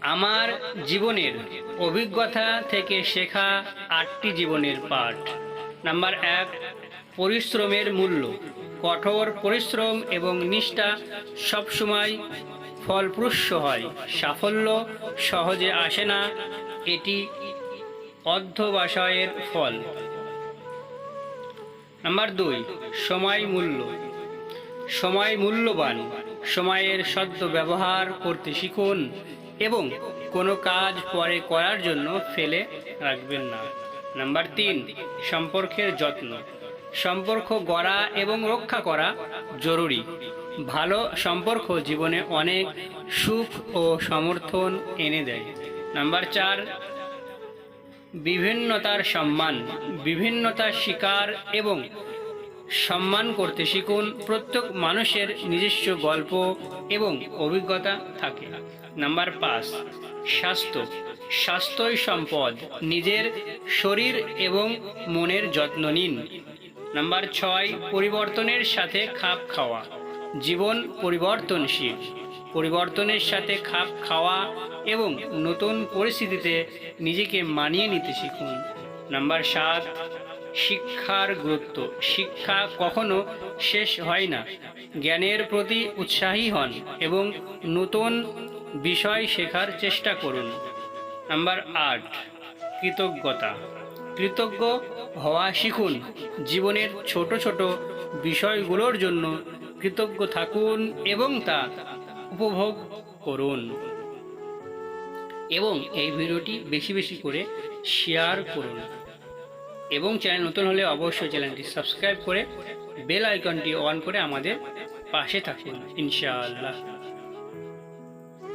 আমার জীবনের অভিজ্ঞতা থেকে শেখা আটটি জীবনের পাঠ। নাম্বার এক, পরিশ্রমের মূল্য। কঠোর পরিশ্রম এবং নিষ্ঠা সবসময় ফলপ্রসূ হয়। সাফল্য সহজে আসে না। এটি অধ্যবসায়ের ফল। নাম্বার দুই, সময় মূল্য। সময় মূল্যবান। সময়ের সদ্য ব্যবহার করতে শিখুন এবং কোনো কাজ পরে করার জন্য ফেলে রাখবেন না। নাম্বার তিন, সম্পর্কের যত্ন। সম্পর্ক গড়া এবং রক্ষা করা জরুরি। ভালো সম্পর্ক জীবনে অনেক সুখ ও সমর্থন এনে দেয়। নাম্বার চার, বিভিন্নতার সম্মান। বিভিন্নতার শিকার এবং সম্মান করতে শিখুন প্রত্যেক মানুষের নিজস্ব গল্প এবং অভিজ্ঞতা থাকে। নাম্বার পাঁচ, স্বাস্থ্য। স্বাস্থ্যই সম্পদ। নিজের শরীর এবং মনের যত্ন নিন। নাম্বার ছয়, পরিবর্তনের সাথে খাপ খাওয়া। জীবন পরিবর্তনশীল। পরিবর্তনের সাথে খাপ খাওয়া এবং নতুন পরিস্থিতিতে নিজেকে মানিয়ে নিতে শিখুন। নাম্বার সাত শিক্ষার গুরুত্ব। শিক্ষা কখনো শেষ হয় না। জ্ঞানের প্রতি উৎসাহী হন এবং নতুন বিষয় শেখার চেষ্টা করুন। নাম্বার আট, কৃতজ্ঞতা। কৃতজ্ঞ হওয়া শিখুন। জীবনের ছোট ছোট বিষয়গুলোর জন্য কৃতজ্ঞ থাকুন এবং তা উপভোগ করুন। এবং এই ভিডিওটি বেশি বেশি করে শেয়ার করুন। এবং চ্যানেল নতুন হলে অবশ্যই চ্যানেলটি সাবস্ক্রাইব করে বেল আইকনটি অন করে আমাদের পাশে থাকুন, ইনশাআল্লাহ।